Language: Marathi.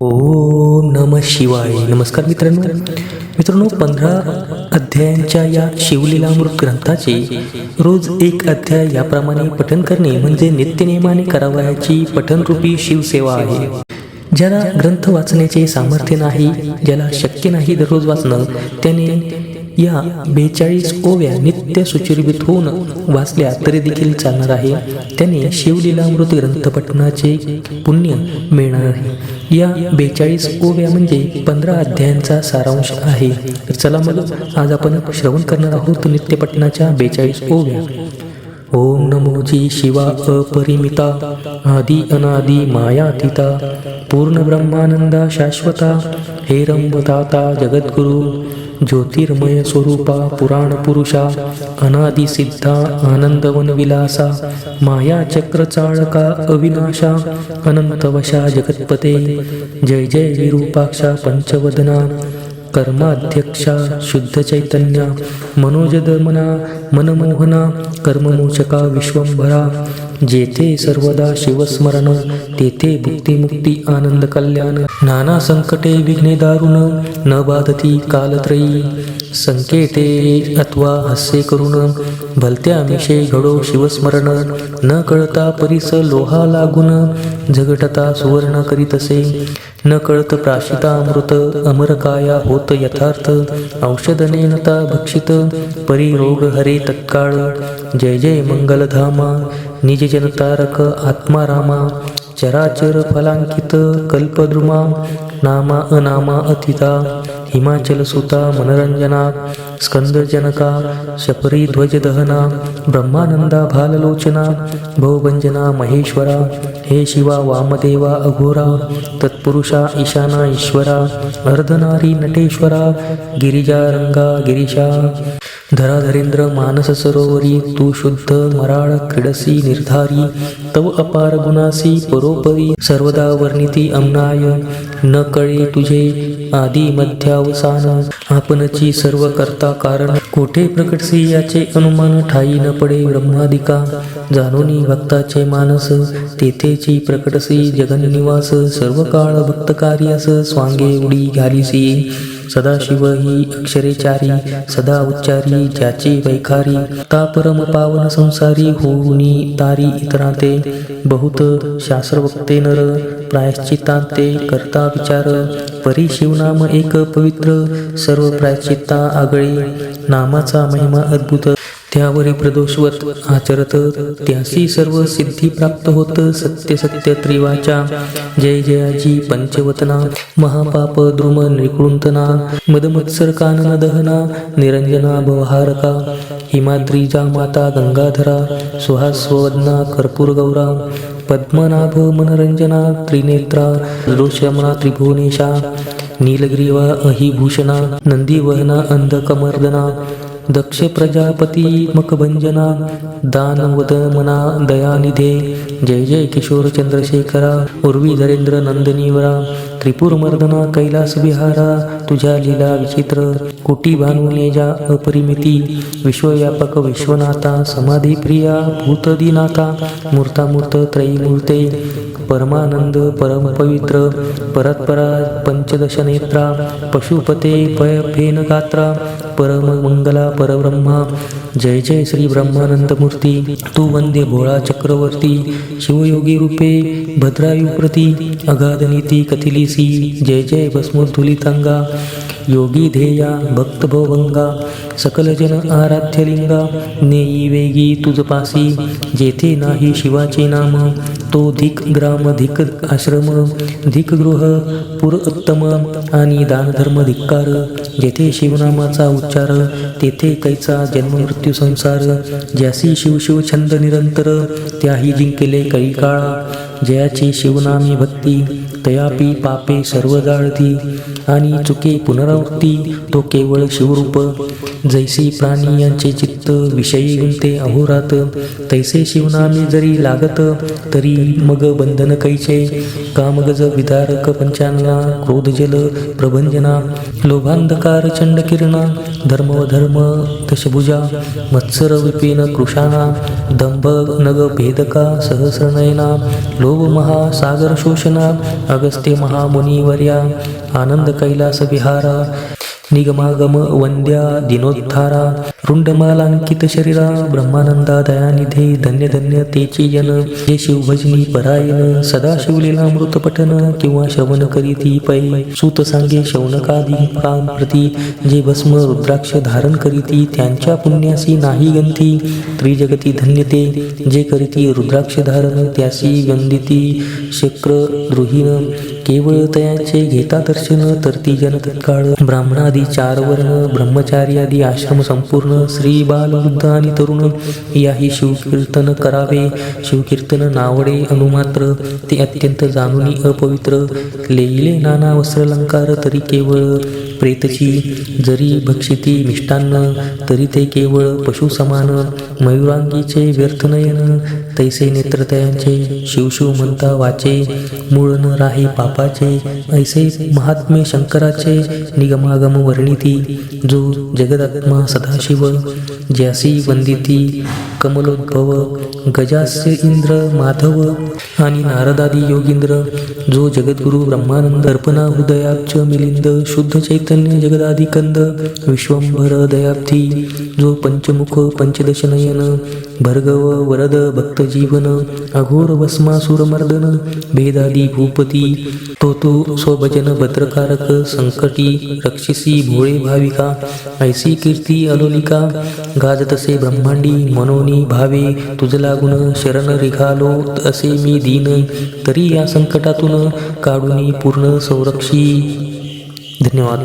ओम नम शिवाय. नमस्कार मित्रांनो. मित्रांनो पंधरा अध्यायांच्या या शिवलीलामृत ग्रंथाचे रोज एक अध्याय याप्रमाणे पठन करणे म्हणजे नित्यनियमाने करावयाची पठनरूपी शिवसेवा आहे. ज्याला ग्रंथ वाचण्याचे सामर्थ्य नाही ज्याला शक्य नाही दररोज वाचणं त्याने या बेचाळीस ओव्या नित्य सुचिर्भित होऊन वाचल्या तरी देखील चालणार आहे. त्याने शिवलीलामृत ग्रंथ पठनाचे पुण्य मिळणार आहे. या बेचाळीस ओव्या म्हणजे पंधरा अध्यायांचा सारांश आहे. तर चला मग आज आपण श्रवण करणार आहोत नित्यपटनाच्या बेचाळीस ओव्या. ओम नमोजी शिवा अपरिमिता आदि अनादि मायातीता पूर्ण ब्रह्मानंदा शाश्वता हे रंबदाता जगद्गुरु ज्योतिर्मय स्वरूपा पुराण पुरुषा अनादि सिद्धा आनंदवन विलासा माया चक्र चाळका अविनाशा अनंतवशा जगत्पते जय जय विरूपाक्षा पंचवदना कर्माध्यक्षा शुद्ध चैतन्या मनोजदमना मनमोहना कर्ममोचका विश्वंभरा जेथे सर्वदा शिवस्मरण तेथे भुक्तिमुक्ती आनंद कल्याण. नाना संकटे विघ्ने दारुण न बाधती कालत्रयी. संकेते अथवा हास्य करून भलत्या मिशे घडो शिवस्मरण. न कळता परिस लोहा लागून झगटता सुवर्ण करीतसे. न कळत प्राशिता अमृत अमरकाया होत यथार्थ. औषधनेनता भक्षित परिरोग हरे तत्काळ. जय जय मंगलधामा. ನಿಜ ಜನ ತಾರಕ ಆತ್ಮಾರಾಮ चराचर फलांकित कल्पद्रुमा नामा अनामा अतिता हिमाचल सुता मनरंजना स्कंदजनका शपरी ध्वज दहना ब्रह्मानंदा भाललोचना भवभंजना महेश्वरा हे शिवा वामदेवा अघोरा तत्पुरुषा ईशाना ईश्वरा अर्धनारी नटेश्वरा गिरिजारंगा गिरीशा धराधरेंद्र मानस सरोवरी तू शुद्ध मराळ क्रीडसी निर्धारी तव अपार गुणासी परोपरी सर्वदा वर्णिती अमनाय न कळे तुझे आदी मध्यावसान. आपणची सर्व करता कारण. कोठे प्रकटसी याचे अनुमान ठाई न पडे ब्रह्मादिका. जाणोनी भक्ताचे मानस तेथेची प्रकटसी जगन्निवास. सर्व काळ भक्त कार्यास स्वांगे उडी घालीसी. सदाशिव ही अक्षरेचारी सदा उच्चारी ज्याची वैखारी ता परम पावन संसारी होऊनी तारी इतरांते बहुत शास्त्रवक्ते नर प्रायश्चितांते करता विचार परी शिवनाम एक पवित्र सर्व प्रायश्चित्ता आगळे नामाचा महिमा अद्भुत त्यावरी प्रदोषवत आचरत त्यासी सर्व सिद्धी प्राप्त होत सत्य सत्य त्रिवाचा. जय जयाजी पंचवतना. महापाप द्रुम निकृंतना. मदमत्सर कानन दहना. निरंजना भवहारका. हिमाद्रीजा माता गंगाधरा. सुहास्वदना कर्पूर गौरा. पद्मनाभ मनरंजना त्रिनेत्रा. रोषमना त्रिभुवनेशा. नीलग्रीवा अहिभूषणा. नंदीवहना अंधकमर्दना. दक्ष प्रजापती मकभंजना दानवदमना दयानिधे जय जय किशोर चंद्रशेखरा उर्वी धरेंद्र नंदनीवरा त्रिपुरमर्दना कैलास विहारा तुझ्या लीला विचित्र कोटी भानुनेजा अपरिमिती विश्वव्यापक विश्वनाथा समाधी प्रिया भूतदिनाथा मूर्तामूर्त त्रयीमूर्ते परमानंद परमपवित्र परत्परा पंचदश नेत्रा पशुपते पय फेनगात्रा परम मंगला परब्रह्मा। जय जय श्री ब्रह्मानंद मूर्ती। तू वंदे भोळा चक्रवर्ती। शिवयोगी रूपे। भद्रायुप्रती अगाध नीती कथिलिसी। जय जय भस्मोद्धुलितांगा योगी ध्येया भक्त भवंगा सकल जन आराध्य लिंगा नेई वेगी तुझ पासी जेथे नाही शिवाचे नाम तो धिक ग्राम धिक आश्रम धिक गृह पुर उत्तम आणि दानधर्म धिक्कार जेथे शिवनामाचा उच्चार तेथे कैचा जन्म मृत्यू संसार ज्यासी शिव छंद निरंतर त्याही जिंकले कळी काळा जयाची शिवनामी भक्ती तयापी पापे सर्व जाळती आणि चुके पुनरावृत्ती तो केवळ शिवरूप. जैसी प्राणी यांचे चित्त विषयी गुंते अहोरात तैसे शिवनामी जरी लागत तरी मग बंधन कैचे कामगज विदारक पंचांना क्रोधजल प्रभंजना लोभांधकार चंडकिरणा धर्म धर्म दशभुजा मत्सर विपिन कृशाना दंभ नग भेदका सहस्रनयना लोभ महासागर शोषणा अगस्त्य महामुनिवर्या आनंद कैलास विहारा। निगमागम वंद्या दिनोद्धारा रुंडमालांकित शरीरा ब्रह्मानंदा दयानिधे धन्य धन्य तेची जन जे शिवभजनी परायण सदा शिवलीला मृतपठन किंवा श्रवण करीती पै सूत सांगे शौनकादी काम प्रती जे भस्म रुद्राक्ष धारण करीती त्यांच्या पुण्यासी नाही गंती त्रिजगती धन्यते जे करीती रुद्राक्ष धारण त्यासी गंदिती शक्र द्रुहीन केवळ तयाचे घेता दर्शन तरती जन तत्काळ ब्राह्मणादी चार वर्ण ब्रह्मचारी आदी आश्रम संपूर्ण श्री बाल वृद्ध आणि तरुण याही शिवकीर्तन करावे. शिवकीर्तन नावडे अनुमात्र ते अत्यंत जाणुनी अपवित्र. लेईले नाना वस्त्रलंकार तरी केवळ प्रेतची. जरी भक्षिती मिष्टान्न तरी ते केवळ पशु समान मयुरांगीचे व्यर्थ नयन तैसे नेत्रतयांचे शिवशिव म्हणता वाचे मूळ न राही पापाचे ऐसे महात्मे शंकराचे निगमागम वर्णिती जो जगदात्मा सदाशिव ज्यासी वंदिती कमलोद्भव गजास्य इंद्र माधव आणि नारदादी योगींद्र जो जगद्गुरु ब्रह्मानंद अर्पणा हृदयाब्ज मिलिंद शुद्ध चैतन्य जगदादी कंद विश्वंभर दयाब्धी जो पंचमुख पंचदशनयन भर्गव वरद भक्त जीवन अघोर वस्मा सुरमर्दन भेदादी भूपती तो तू स्वभजन भद्रकारक संकटी रक्षसी भोळे भाविका ऐसी कीर्ती अलोलिका गाजतसे ब्रह्मांडी मनोनी भावे तुझ लागून शरण रिघालो असे मी दीन तरी या संकटातून काढून पूर्ण संरक्षी. धन्यवाद.